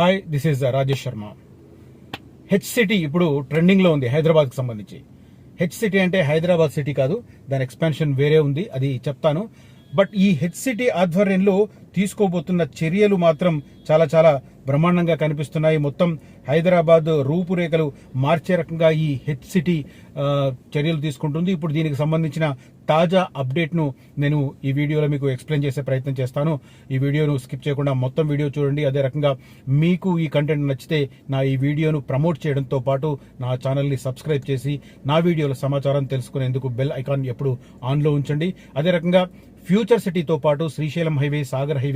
Hi this is Rajesh Sharma H city ఇప్పుడు ట్రెండింగ్లో ఉంది హైదరాబాద్కి సంబంధించి. హెచ్ సిటీ అంటే హైదరాబాద్ సిటీ కాదు దాని ఎక్స్పాన్షన్ వేరే ఉంది అది చెప్తాను. బట్ ఈ హెచ్ సిటీ ఆధ్వర్యంలో తీసుకోబోతున్న చర్యలు మాత్రం చాలా చాలా బ్రహ్మాండంగా కనిపిస్తున్నాయి. మొత్తం హైదరాబాద్ రూపురేఖలు మార్చే రకంగా ఈ హెచ్ సిటీ చర్యలు తీసుకుంటుంది. ఇప్పుడు దీనికి సంబంధించిన తాజా అప్డేట్ను నేను ఈ వీడియోలో మీకు ఎక్స్ప్లెయిన్ చేసే ప్రయత్నం చేస్తాను. ఈ వీడియోను స్కిప్ చేయకుండా మొత్తం వీడియో చూడండి. అదే రకంగా మీకు ఈ కంటెంట్ నచ్చితే నా ఈ వీడియోను ప్రమోట్ చేయడంతో పాటు నా ఛానల్ని సబ్స్క్రైబ్ చేసి నా వీడియోల సమాచారం తెలుసుకునేందుకు బెల్ ఐకాన్ ఎప్పుడు ఆన్లో ఉంచండి. అదే రకంగా ఫ్యూచర్ సిటీతో పాటు శ్రీశైలం హైవే సాగర్ హైవే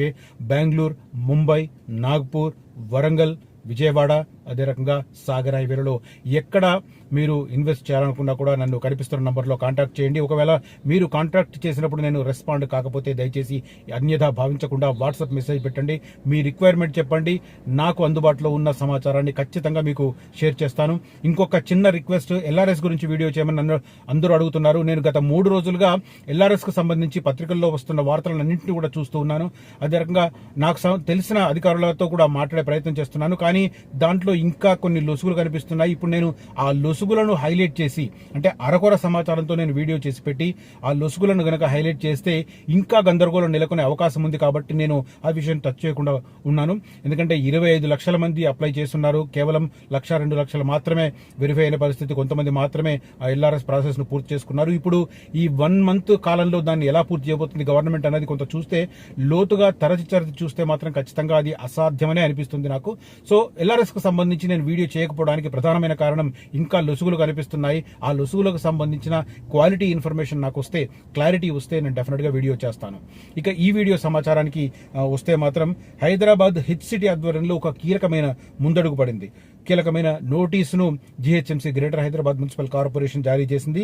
బెంగళూరు ముంబై నాగ్పూర్ వరంగల్ విజయవాడ అదే రకంగా సాగర్ హైవేలలో. ఎక్కడ మీరు ఇన్వెస్ట్ చేయాలనుకున్నా కూడా నన్ను కనిపిస్తున్న నంబర్లో కాంటాక్ట్ చేయండి. ఒకవేళ మీరు కాంటాక్ట్ చేసినప్పుడు నేను రెస్పాండ్ కాకపోతే దయచేసి అన్యథా భావించకుండా వాట్సాప్ మెసేజ్ పెట్టండి. మీ రిక్వైర్మెంట్ చెప్పండి. నాకు అందుబాటులో ఉన్న సమాచారాన్ని ఖచ్చితంగా మీకు షేర్ చేస్తాను. ఇంకొక చిన్న రిక్వెస్ట్ ఎల్ఆర్ఎస్ గురించి వీడియో చేయమని నన్ను అందరూ అడుగుతున్నారు. నేను గత మూడు రోజులుగా ఎల్ఆర్ఎస్కు సంబంధించి పత్రికల్లో వస్తున్న వార్తలన్నింటినీ కూడా చూస్తూ ఉన్నాను. అదే రకంగా నాకు తెలిసిన అధికారులతో కూడా మాట్లాడే ప్రయత్నం చేస్తున్నాను. కానీ దాంట్లో ఇంకా కొన్ని లొసుగులు కనిపిస్తున్నాయి. ఇప్పుడు నేను ఆ లొసుగులను హైలైట్ చేసి అంటే అరకొర సమాచారంతో నేను వీడియో చేసి పెట్టి ఆ లొసుగులను గనక హైలైట్ చేస్తే ఇంకా గందరగోళం నెలకొనే అవకాశం ఉంది కాబట్టి నేను ఆ విషయం టచ్ చేయకుండా ఉన్నాను. ఎందుకంటే ఇరవై ఐదు లక్షల మంది అప్లై చేస్తున్నారు. కేవలం లక్ష రెండు లక్షలు మాత్రమే వెరిఫై అయిన పరిస్థితి. కొంతమంది మాత్రమే ఆ ఎల్ఆర్ఎస్ ప్రాసెస్ను పూర్తి చేసుకున్నారు. ఇప్పుడు ఈ వన్ మంత్ కాలంలో దాన్ని ఎలా పూర్తి చేయబోతుంది గవర్నమెంట్ అనేది కొంత చూస్తే లోతుగా తరచి తరచి చూస్తే మాత్రం ఖచ్చితంగా అది అసాధ్యమనే అనిపిస్తుంది నాకు. సో ఎల్ఆర్ఎస్కు సంబంధించి నేను వీడియో చేయకపోవడానికి ప్రధానమైన కారణం ఇంకా లొసుగులు కనిపిస్తున్నాయి. ఆ లొసుగులకు సంబంధించిన క్వాలిటీ ఇన్ఫర్మేషన్ నాకు వస్తే క్లారిటీ వస్తే నేను డెఫినెట్గా వీడియో చేస్తాను. ఇక ఈ వీడియో సమాచారానికి వస్తే మాత్రం హైదరాబాద్ హిట్ సిటీ ఆధ్వర్యంలో ఒక కీలకమైన ముందడుగు పడింది. కీలకమైన నోటీసును GHMC greater Hyderabad municipal corporation జారీ చేసింది.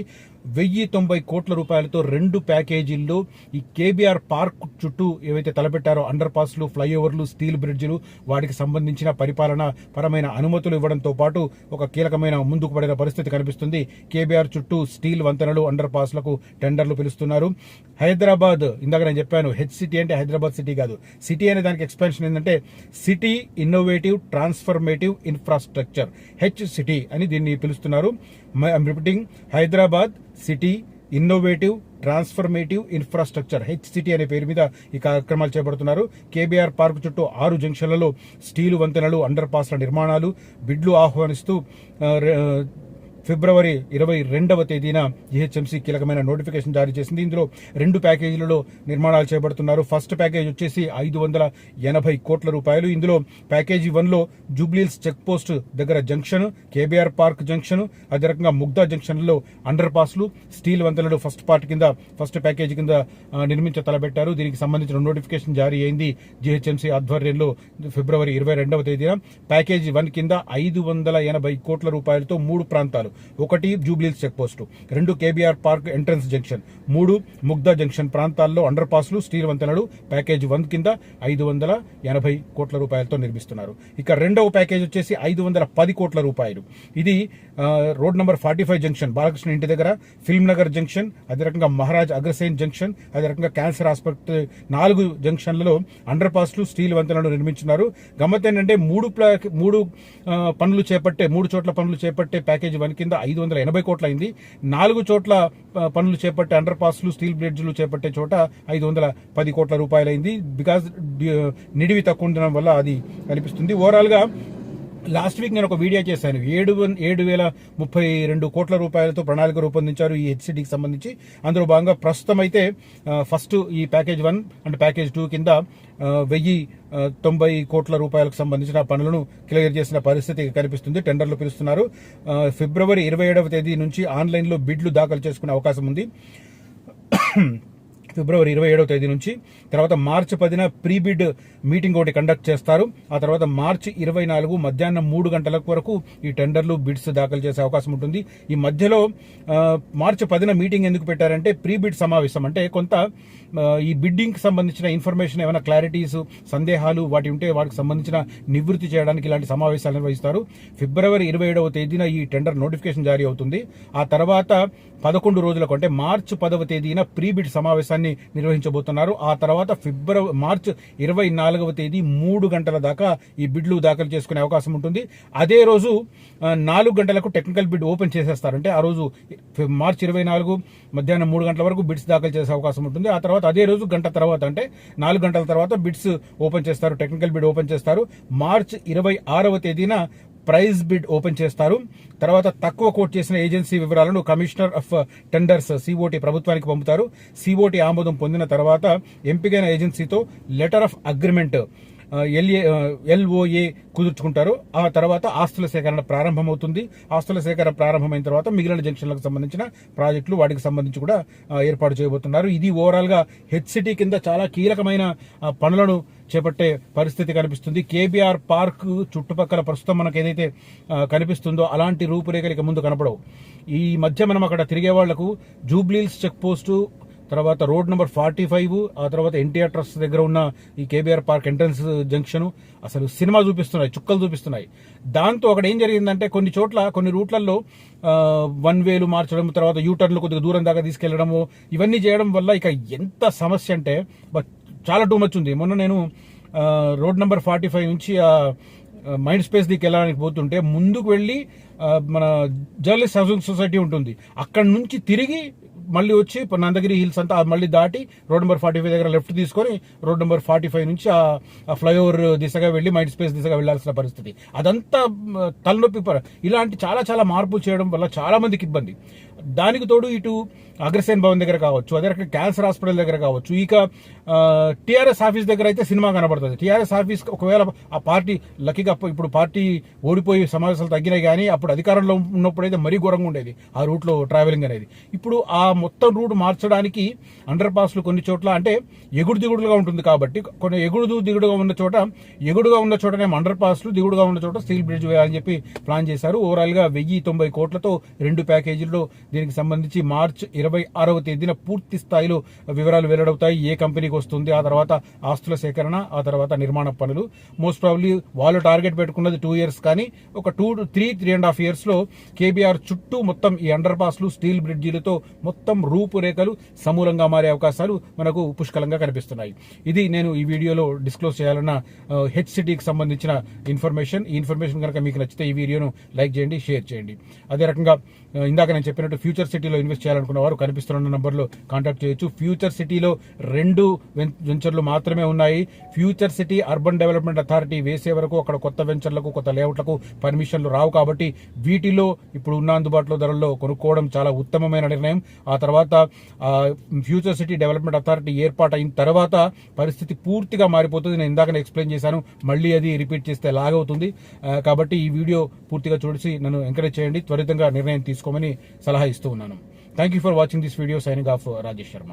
వెయ్యి తొంభై కోట్ల రూపాయలతో రెండు ప్యాకేజీల్లో ఈ కేబీఆర్ పార్క్ చుట్టూ ఏవైతే తలపెట్టారో అండర్ పాస్లు ఫ్లైఓవర్లు స్టీల్ బ్రిడ్జ్లు వాటికి సంబంధించిన పరిపాలన పరమైన అనుమతులు ఇవ్వడంతో పాటు ఒక కీలకమైన ముందుకు పడిన పరిస్థితి కనిపిస్తుంది. కేబీఆర్ చుట్టూ స్టీల్ వంతెనలు అండర్ పాస్లకు టెండర్లు పిలుస్తున్నారు. హైదరాబాద్ ఇందాక నేను చెప్పాను హెచ్ సిటీ అంటే హైదరాబాద్ సిటీ కాదు. సిటీ అనే దానికి ఎక్స్పాన్షన్ ఏంటంటే city innovative transformative infrastructure. Structure H city అని దీన్ని పిలుస్తున్నారు. Repeating Hyderabad city innovative transformative infrastructure H city అనే పేరు మీద ఈ కార్యక్రమాలు చేపడుతున్నారు. కేబీఆర్ పార్క్ చుట్టూ ఆరు జంక్షన్లలో స్టీలు వంతెనలు అండర్ పాస్ల నిర్మాణాలు బిడ్లు ఆహ్వానిస్తూ ఫిబ్రవరి ఇరవై రెండవ తేదీన జిహెచ్ఎంసీ కీలకమైన నోటిఫికేషన్ జారీ చేసింది. ఇందులో రెండు ప్యాకేజీలలో నిర్మాణాలు చేపడుతున్నారు. ఫస్ట్ ప్యాకేజ్ వచ్చేసి ఐదు వందల ఎనభై కోట్ల రూపాయలు. ఇందులో ప్యాకేజీ వన్లో జూబ్లీల్స్ చెక్ పోస్ట్ దగ్గర జంక్షన్ కేబీఆర్ పార్క్ జంక్షన్ అదే రకంగా ముగ్దా జంక్షన్లో అండర్ పాస్లు స్టీల్ వంతెనలు ఫస్ట్ పార్ట్ కింద ఫస్ట్ ప్యాకేజీ కింద నిర్మించ తలపెట్టారు దీనికి సంబంధించిన నోటిఫికేషన్ జారీ అయింది జిహెచ్ఎంసీ ఆధ్వర్యంలో ఫిబ్రవరి ఇరవై రెండవ తేదీన. ప్యాకేజీ వన్ కింద ఐదు వందల ఎనభై కోట్ల రూపాయలతో మూడు ప్రాంతాలు. ఒకటి జూబ్లీస్ చెక్పోస్టు రెండు కేబీఆర్ పార్క్ ఎంట్రన్స్ జంక్షన్ మూడు ముగ్దా జంక్షన్ ప్రాంతాల్లో అండర్ పాస్లు స్టీల్ వంతెనలు ప్యాకేజ్ వన్ కింద ఐదు వందల ఎనభై కోట్ల రూపాయలతో నిర్మిస్తున్నారు. ఇక రెండవ ప్యాకేజ్ వచ్చేసి ఐదు వందల పది కోట్ల రూపాయలు. ఇది road number forty five junction Balakrishna ఇంటి దగ్గర ఫిల్మ్ నగర్ జంక్షన్ అదే రకంగా మహారాజ్ అగ్రసేన్ జంక్షన్ అదే రకంగా క్యాన్సర్ ఆసుపత్రి నాలుగు జంక్షన్లలో అండర్ పాస్లు స్టీల్ వంతెనలు నిర్మించున్నారు. గమ్మత్ ఏంటంటే మూడు ప్లా- మూడు పనులు చేపట్టే మూడు చోట్ల పనులు చేపట్టే ప్యాకేజ్ వన్ కింద ఐదు వందల ఎనభై కోట్ల అయింది నాలుగు చోట్ల పనులు చేపట్టే అండర్ పాస్లు స్టీల్ బ్రిడ్జ్లు చేపట్టే చోట ఐదు వందల పది కోట్ల రూపాయలైంది బికాజ్ నిడివి తక్కువ ఉండడం వల్ల అది కనిపిస్తుంది. ఓవరాల్గా లాస్ట్ వీక్ నేను ఒక వీడియో చేశాను. ఏడు వన్- ఏడు వేల ముప్పై రెండు కోట్ల రూపాయలతో ప్రణాళిక రూపొందించారు ఈ హెచ్సిడికి సంబంధించి. అందులో భాగంగా ప్రస్తుతం అయితే ఫస్ట్ ఈ package one and package two కింద వెయ్యి తొంభై కోట్ల రూపాయలకు సంబంధించిన పనులను క్లియర్ చేసిన పరిస్థితి కనిపిస్తుంది. టెండర్లు పిలుస్తున్నారు. ఫిబ్రవరి ఇరవై ఏడవ తేదీ నుంచి ఆన్లైన్లో బిడ్లు దాఖలు చేసుకునే అవకాశం ఉంది. ఫిబ్రవరి ఇరవై ఏడవ తేదీ నుంచి తర్వాత మార్చి పదిన ప్రీ బిడ్ మీటింగ్ ఒకటి కండక్ట్ చేస్తారు. ఆ తర్వాత మార్చి ఇరవై నాలుగు మధ్యాహ్నం మూడు గంటల వరకు ఈ టెండర్లు బిడ్స్ దాఖలు చేసే అవకాశం ఉంటుంది. ఈ మధ్యలో మార్చి పదిన మీటింగ్ ఎందుకు పెట్టారంటే ప్రీ బిడ్ సమావేశం అంటే కొంత ఈ బిడ్డింగ్కి సంబంధించిన ఇన్ఫర్మేషన్ ఏమైనా క్లారిటీస్ సందేహాలు వాటి ఉంటే వాటికి సంబంధించిన నివృత్తి చేయడానికి ఇలాంటి సమావేశాలు నిర్వహిస్తారు. ఫిబ్రవరి ఇరవై ఏడవ తేదీన ఈ టెండర్ నోటిఫికేషన్ జారీ అవుతుంది. ఆ తర్వాత పదకొండు రోజులకు అంటే మార్చి పదవ తేదీన ప్రీ బిడ్ సమావేశాన్ని నిర్వహించబోతున్నారు. ఆ తర్వాత ఫిబ్రవరి మార్చ్ ఇరవై నాలుగవ తేదీ మూడు గంటల దాకా ఈ బిడ్లు దాఖలు చేసుకునే అవకాశం ఉంటుంది. అదే రోజు నాలుగు గంటలకు టెక్నికల్ బిడ్ ఓపెన్ చేసేస్తారు. అంటే ఆ రోజు మార్చ్ ఇరవై నాలుగు మధ్యాహ్నం మూడు గంటల వరకు బిడ్స్ దాఖలు చేసే అవకాశం ఉంటుంది. ఆ తర్వాత అదే రోజు గంట తర్వాత అంటే నాలుగు గంటల తర్వాత బిడ్స్ ఓపెన్ చేస్తారు టెక్నికల్ బిడ్ ఓపెన్ చేస్తారు. మార్చ్ ఇరవై ఆరవ తేదీన ప్రైజ్ బిడ్ ఓపెన్ చేస్తారు. తర్వాత తక్కువ కోట్ చేసిన ఏజెన్సీ వివరాలను కమిషనర్ ఆఫ్ టెండర్స్ సిఓటి ప్రభుత్వానికి పంపుతారు. సిఓటి ఆమోదం పొందిన తర్వాత ఎంపికైన ఏజెన్సీతో letter of agreement LA LOA కుదుర్చుకుంటారు. ఆ తర్వాత ఆస్తుల సేకరణ ప్రారంభమవుతుంది. ఆస్తుల సేకరణ ప్రారంభమైన తర్వాత మిగిలిన జంక్షన్లకు సంబంధించిన ప్రాజెక్టులు వాటికి సంబంధించి కూడా ఏర్పాటు చేయబోతున్నారు. ఇది ఓవరాల్గా హెచ్ హెచ్సిటీ కింద చాలా కీలకమైన పనులను చేపట్టే పరిస్థితి కనిపిస్తుంది. కేబీఆర్ పార్క్ చుట్టుపక్కల ప్రస్తుతం మనకు ఏదైతే కనిపిస్తుందో అలాంటి రూపురేఖలు ఇక ముందు కనపడవు. ఈ మధ్య మనం అక్కడ తిరిగే వాళ్ళకు జూబ్లీల్స్ చెక్ పోస్టు తర్వాత రోడ్ నెంబర్ ఫార్టీ ఫైవ్ ఆ తర్వాత ఎన్టీఆర్ ట్రస్ట్ దగ్గర ఉన్న ఈ కేబీఆర్ పార్క్ ఎంట్రన్స్ జంక్షన్ అసలు సినిమా చూపిస్తున్నాయి చుక్కలు చూపిస్తున్నాయి. దాంతో అక్కడ ఏం జరిగిందంటే కొన్ని చోట్ల కొన్ని రూట్లలో వన్ వేలు మార్చడం తర్వాత యూటర్న్లు కొద్దిగా దూరం దాకా తీసుకెళ్ళడము ఇవన్నీ చేయడం వల్ల ఇక ఎంత సమస్య అంటే బట్ చాలా టూ మచ్ ఉంది. మొన్న నేను రోడ్ నెంబర్ ఫార్టీ ఫైవ్ నుంచి ఆ మైండ్ స్పేస్ దిక్కు వెళ్ళడానికి పోతుంటే ముందుకు వెళ్ళి మన జర్నలిస్ట్ హౌసింగ్ సొసైటీ ఉంటుంది. అక్కడ నుంచి తిరిగి మళ్ళీ వచ్చి నందగిరి హిల్స్ అంతా మళ్ళీ దాటి రోడ్ నెంబర్ ఫార్టీ ఫైవ్ దగ్గర లెఫ్ట్ తీసుకొని రోడ్ నెంబర్ ఫార్టీ ఫైవ్ నుంచి ఆ- ఫ్లైఓవర్ దిశగా వెళ్ళి మైండ్ స్పేస్ దిశగా వెళ్ళాల్సిన పరిస్థితి. అదంతా తలనొప్పి ఇలాంటి చాలా చాలా మార్పులు చేయడం వల్ల చాలా మందికి ఇబ్బంది. దానికి తోడు ఇటు అగ్రసేన్ భవన్ దగ్గర కావచ్చు అదే రకంగా క్యాన్సర్ హాస్పిటల్ దగ్గర కావచ్చు ఇక టీఆర్ఎస్ ఆఫీస్ దగ్గర అయితే సినిమా కనబడుతుంది. టీఆర్ఎస్ ఆఫీస్ ఒకవేళ ఆ పార్టీ లక్కీగా ఇప్పుడు పార్టీ ఓడిపోయి సమావేశాలు తగ్గినాయి కానీ అప్పుడు అధికారంలో ఉన్నప్పుడు అయితే మరీ ఘోరంగా ఉండేది ఆ రూట్లో ట్రావెలింగ్ అనేది. ఇప్పుడు ఆ మొత్తం రూట్ మార్చడానికి అండర్ పాస్లు కొన్ని చోట్ల అంటే ఎగుడు దిగుడుగా ఉంటుంది కాబట్టి కొన్ని ఎగుడు దిగుడుగా ఉన్న చోట ఎగుడుగా ఉన్న చోటనే అండర్ పాస్లు దిగుడుగా ఉన్న చోట స్టీల్ బ్రిడ్జ్ వేయాలని చెప్పి ప్లాన్ చేశారు. ఓవరాల్గా వెయ్యి తొంభై కోట్లతో రెండు ప్యాకేజీల్లో దీనికి సంబంధించి మార్చ్ ఇరవై ఆరవ తేదీన పూర్తి స్థాయిలో వివరాలు వెల్లడవుతాయి. ఏ కంపెనీకి వస్తుంది ఆ తర్వాత ఆస్తుల సేకరణ ఆ తర్వాత నిర్మాణ పనులు. మోస్ట్ ప్రాబ్లీ వాళ్ళు టార్గెట్ పెట్టుకున్నది టూ ఇయర్స్ కానీ ఒక two three three and half ఇయర్స్లో కేబీఆర్ చుట్టూ మొత్తం ఈ అండర్ పాస్లు స్టీల్ బ్రిడ్జీలతో మొత్తం రూపురేఖలు సమూలంగా మారే అవకాశాలు మనకు పుష్కలంగా కనిపిస్తున్నాయి. ఇది నేను ఈ వీడియోలో డిస్క్లోజ్ చేయాలన్న uh, హెచ్ సిటీకి సంబంధించిన ఇన్ఫర్మేషన్ ఈ ఇన్ఫర్మేషన్ కనుక మీకు నచ్చితే ఈ వీడియోను లైక్ చేయండి షేర్ చేయండి. అదే రకంగా uh, ఇందాక నేను చెప్పినట్టు ఫ్యూచర్ సిటీలో ఇన్వెస్ట్ చేయాలనుకున్న వారు కనిపిస్తున్న నంబర్లో కాంటాక్ట్ చేయొచ్చు. ఫ్యూచర్ సిటీలో రెండు వెం- వెంచర్లు మాత్రమే ఉన్నాయి. Future city urban development authority వేసే వరకు అక్కడ కొత్త వెంచర్లకు కొత్త లేఅవుట్లకు పర్మిషన్లు రావు కాబట్టి వీటిలో ఇప్పుడు ఉన్న అందుబాటులో ధరల్లో కొనుక్కోవడం చాలా ఉత్తమమైన నిర్ణయం. ఆ తర్వాత ఫ్యూచర్ సిటీ డెవలప్మెంట్ అథారిటీ ఏర్పాటు అయిన తర్వాత పరిస్థితి పూర్తిగా మారిపోతుంది. నేను ఇందాక ఎక్స్ప్లెయిన్ చేశాను. మళ్ళీ అది రిపీట్ చేస్తే లాగవుతుంది. అవుతుంది కాబట్టి ఈ వీడియో పూర్తిగా చూసి నన్ను ఎంకరేజ్ చేయండి. త్వరితంగా నిర్ణయం తీసుకోమని సలహా సలహా ఇస్తూ ఉన్నాను. Thank you for watching this video signing off Rajesh Sharma